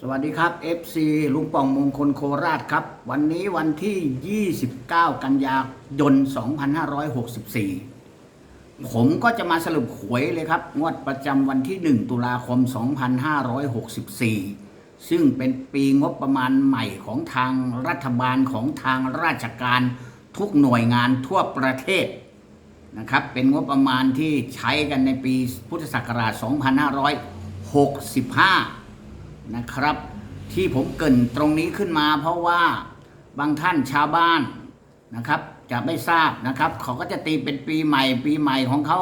สวัสดีครับ FC ลุงป่องมงคลโคราชครับ วันนี้วันที่ 29 กันยายน 2564 ผมก็จะมาสรุปหวยเลยครับ งวดประจำวันที่ 1 ตุลาคม 2564 ซึ่งเป็นปีงบประมาณใหม่ของทางรัฐบาลของทางราชการทุกหน่วยงานทั่วประเทศนะครับ เป็นงบประมาณที่ใช้กันในปีพุทธศักราช 2565 นะครับ ที่ผมเกินตรงนี้ขึ้นมา เพราะว่าบางท่านชาวบ้านนะครับ จะไม่ทราบนะครับ เขาก็จะตีเป็นปีใหม่ ปีใหม่ของเขา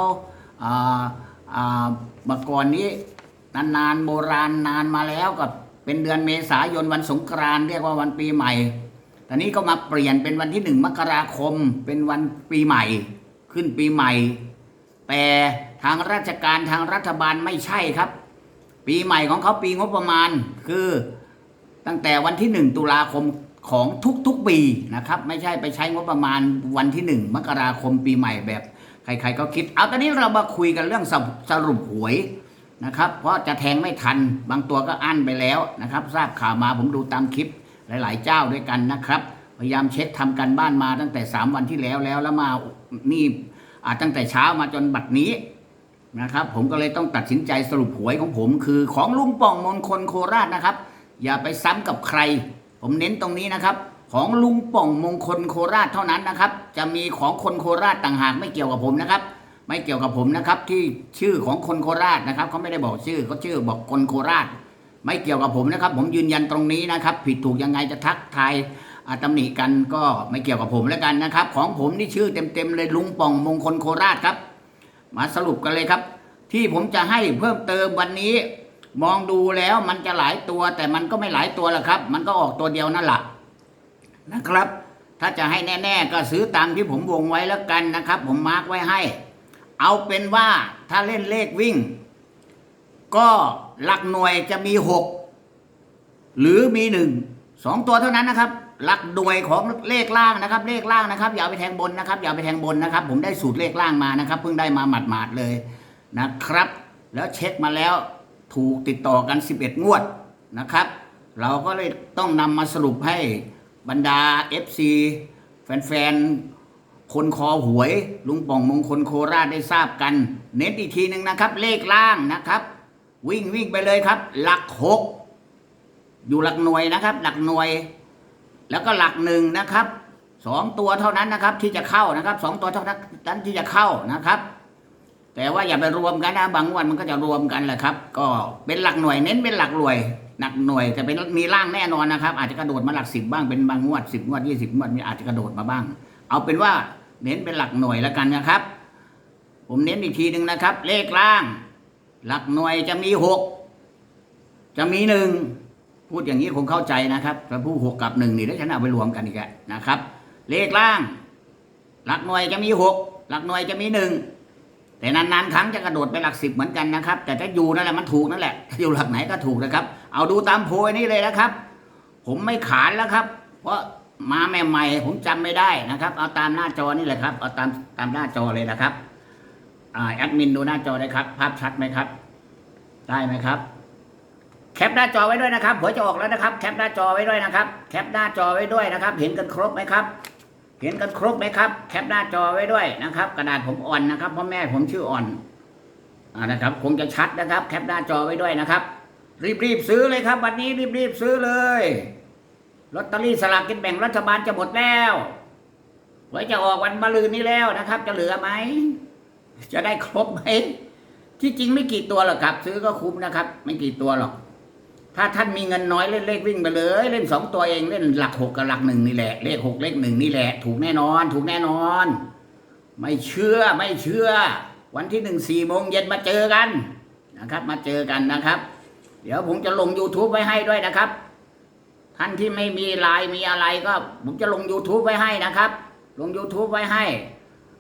เมื่อก่อนนี้นานๆโบราณนานมาแล้วกับเป็นเดือนเมษายนวันสงกรานเรียกว่าวันปีใหม่ ตอนนี้ก็มาเปลี่ยนเป็นวันที่หนึ่งมกราคมเป็นวันปีใหม่ ขึ้นปีใหม่ แต่ทางราชการทางรัฐบาลไม่ใช่ครับ ปีใหม่ของเขาปีงบประมาณคือตั้งแต่วันที่หนึ่งตุลาคมของทุกๆปีนะครับ ไม่ใช่ไปใช้งบประมาณวันที่หนึ่งมกราคมปีใหม่แบบใครๆก็คิด เอาตอนนี้เรามาคุยกันเรื่องสรุปสรุปหวยนะครับ เพราะจะแทงไม่ทันบางตัวก็อั้นไปแล้วนะครับ ทราบข่าวมาผมดูตามคลิปหลายๆเจ้าด้วยกันนะครับ พยายามเช็คทำกันบ้านมาตั้งแต่ 3 วันที่แล้วแล้วแล้วมานี่อ่าตั้งแต่เช้ามาจนบัดนี้ นะครับ ผมก็เลยต้องตัดสินใจสรุปหวยของผม คือของลุงป่องมนคนโคราชนะครับ อย่าไปซ้ำกับใคร ผมเน้นตรงนี้นะครับ ของลุงป่องมงคลโคราชเท่านั้นนะครับ จะมีของคนโคราชต่างหากไม่เกี่ยวกับผมนะครับ ไม่เกี่ยวกับผมนะครับ ที่ชื่อของคนโคราชนะครับเขาไม่ได้บอกชื่อเขาชื่อบอกคนโคราช ไม่เกี่ยวกับผมนะครับ ผมยืนยันตรงนี้นะครับ ผิดถูกยังไงจะทักทายอาตำหนิกันก็ไม่เกี่ยวกับผมแล้วกันนะครับ ของผมนี่ชื่อเต็มๆเลยลุงป่องมงคลโคราชครับ มาสรุปกันเลยครับ ที่ผมจะให้เพิ่มเติมวันนี้ มองดูแล้วมันจะหลายตัว แต่มันก็ไม่หลายตัวหรอกครับ มันก็ออกตัวเดียวนั่นแหละนะครับ ถ้าจะให้แน่ๆก็ซื้อตามที่ผมวงไว้แล้วกันนะครับ ผมมาร์กไว้ให้ เอาเป็นว่าถ้าเล่นเลขวิ่ง ก็หลักหน่วยจะมีหกหรือมีหนึ่งสองตัวเท่านั้นนะครับ หลักหน่วยของเลขล่างนะครับ เลขล่างนะครับ อย่าไปแทงบนนะครับ อย่าเอาไปแทงบนนะครับ ผมได้สูตรเลขล่างมานะครับ เพิ่งได้มาหมาดๆเลยนะครับ แล้วเช็คมาแล้วถูกติดต่อกัน 11 งวดนะครับ เราก็เลยต้องนำมาสรุปให้บรรดา FC แฟนๆ คนคอหวย ลุงป่องมงคลโคราชได้ทราบกัน เน้นอีกทีหนึ่งนะครับ เลขล่างนะครับ วิ่งวิ่งไปเลยครับ หลักหกอยู่หลักหน่วยนะครับ หลักหน่วย แล้วก็หลักหนึ่งนะครับสองตัวเท่านั้นนะครับ ที่จะเข้านะครับสองตัวเท่านั้นที่จะเข้านะครับ แต่ว่าอย่าไปรวมกันนะบางวันมันก็จะรวมกันแหละครับ ก็เป็นหลักหน่วยเน้นเป็นหลักหน่วยหลักหน่วยแต่เป็นมีร่างแน่นอนนะครับ อาจจะกระโดดมาหลักสิบบ้างเป็นบางงวดสิบงวดยี่สิบงวดมีอาจจะกระโดดมาบ้าง เอาเป็นว่าเน้นเป็นหลักหน่วยแล้วกันนะครับ ผมเน้นอีกทีหนึ่งนะครับ เลขล่าง หลักหน่วยจะมีหกจะมีหนึ่ง พูดอย่างนี้คงเข้าใจนะครับแต่ผู้หกกับหนึ่งนี่แล้วฉันเอาไปรวมกันอีกแล้วนะครับ เลขล่าง หลักหน่วยจะมีหกหลักหน่วยจะมีหนึ่งแต่นานๆครั้งจะกระโดดไปหลักสิบเหมือนกันนะครับ แต่ถ้าอยู่นั่นแหละมันถูกนั่นแหละอยู่หลักไหนก็ถูกนะครับ เอาดูตามโพยนี่เลยนะครับ ผมไม่ขานแล้วครับ เพราะมาใหม่ๆผมจำไม่ได้นะครับ เอาตามหน้าจอนี่แหละครับเอาตามตามหน้าจอเลยนะครับอ่าแอดมินดูหน้าจอได้ครับ ภาพชัดไหมครับ ได้ไหมครับ แคปหน้าจอไว้ด้วยนะครับหัวจะออกแล้วนะครับ แคปหน้าจอไว้ด้วยนะครับ แคปหน้าจอไว้ด้วยนะครับ เห็นกันครบไหมครับ เห็นกันครบไหมครับ แคปหน้าจอไว้ด้วยนะครับ กระดาษผมอ่อนนะครับเพราะแม่ผมชื่ออ่อนอ่านะครับ คงจะชัดนะครับ แคปหน้าจอไว้ด้วยนะครับ รีบๆซื้อเลยครับ วันนี้รีบๆซื้อเลยลอตเตอรี่สลากกินแบ่งรัฐบาลจะหมดแล้วไว้จะออกวันมะรืนนี้แล้วนะครับ จะเหลือไหมจะได้ครบไหมที่จริงไม่กี่ตัวหรอกครับ ซื้อก็คุ้มนะครับ ไม่กี่ตัวหรอก ถ้าท่านมีเงินน้อยเล่นเลขวิ่งไปเลย เล่นสองตัวเองเล่นหลักหกกับหลักหนึ่งนี่แหละ เลขหกเลขหนึ่งนี่แหละ ถูกแน่นอน ถูกแน่นอน ไม่เชื่อไม่เชื่อ วันที่หนึ่งสี่โมงเย็นมาเจอกันนะครับ มาเจอกันนะครับ เดี๋ยวผมจะลง YouTube ไว้ให้ด้วยนะครับ ท่านที่ไม่มีไลน์มีอะไรก็ ผมจะลง YouTube ไว้ให้นะครับ ลง YouTube ไว้ให้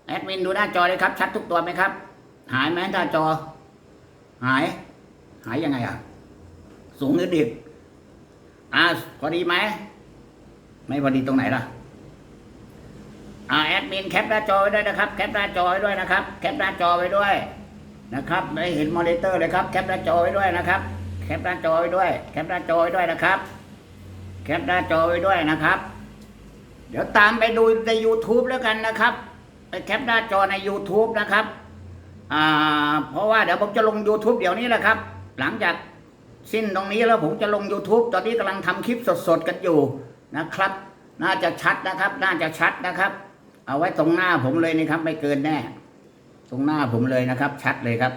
แอดมินดูหน้าจอเลยครับ ชัดทุกตัวไหมครับ หายไหมหน้าจอ หาย หายยังไงอะ สูงหรือดิบอ่าพอดีไหม ไม่พอดีตรงไหนล่ะอ่าแอดมินแคปหน้าจอไว้ด้วยนะครับ แคปหน้าจอไว้ด้วยนะครับ แคปหน้าจอไว้ด้วยนะครับได้เห็นมอนิเตอร์เลยครับ แคปหน้าจอไว้ด้วยนะครับ แคปหน้าจอไว้ด้วย แคปหน้าจอไว้ด้วยนะครับ แคปหน้าจอไว้ด้วยนะครับ เดี๋ยวตามไปดูใน YouTube แล้วกันนะครับ ไปแคปหน้าจอใน YouTube นะครับ อ่า เพราะว่าเดี๋ยวผมจะลง YouTube เดี๋ยวนี้แหละครับ หลังจาก สิ้นตรงนี้แล้วผมจะลง YouTube ตอนนี้กำลังทำคลิปสดๆกันอยู่นะครับ น่าจะชัดนะครับ น่าจะชัดนะครับ เอาไว้ตรงหน้าผมเลยนะครับ ไม่เกินแน่ ตรงหน้าผมเลยนะครับ ชัดเลยครับ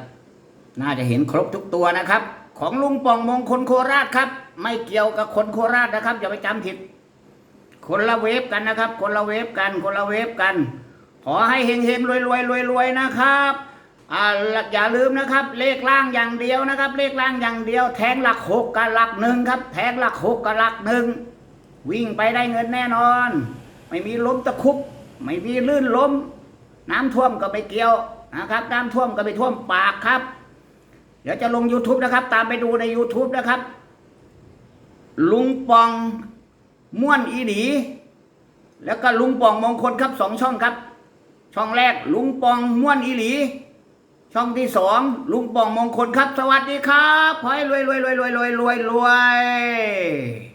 น่าจะเห็นครบทุกตัวนะครับ ของลุงป่องมงคลโคราชครับ ไม่เกี่ยวกับคนโคราชนะครับ อย่าไปจำผิด คนละเวฟกันนะครับ คนละเวฟกัน คนละเวฟกัน ขอให้เฮงเฮงรวยรวยรวยรวยนะครับ อย่าลืมนะครับ เลขล่างอย่างเดียวนะครับ เลขล่างอย่างเดียว แทงหลักหกกับหลักหนึ่งครับ แทงหลักหกกับหลักหนึ่งวิ่งไปได้เงินแน่นอน ไม่มีล้มตะคุบไม่มีลื่นล้ม น้ำท่วมก็ไม่เกี่ยวนะครับ น้ำท่วมก็ไปท่วมปากครับ เดี๋ยวจะลง YouTube นะครับ ตามไปดูใน YouTube นะครับ ลุงปองม่วนอีหลีแล้วก็ลุงปองมงคลครับสองช่องครับ ช่องแรกลุงปองม่วนอีหลี ช่องที่สองลุงปองมงคลครับ สวัสดีครับขอให้รวยรวยรวยรวยรวยรวยรวย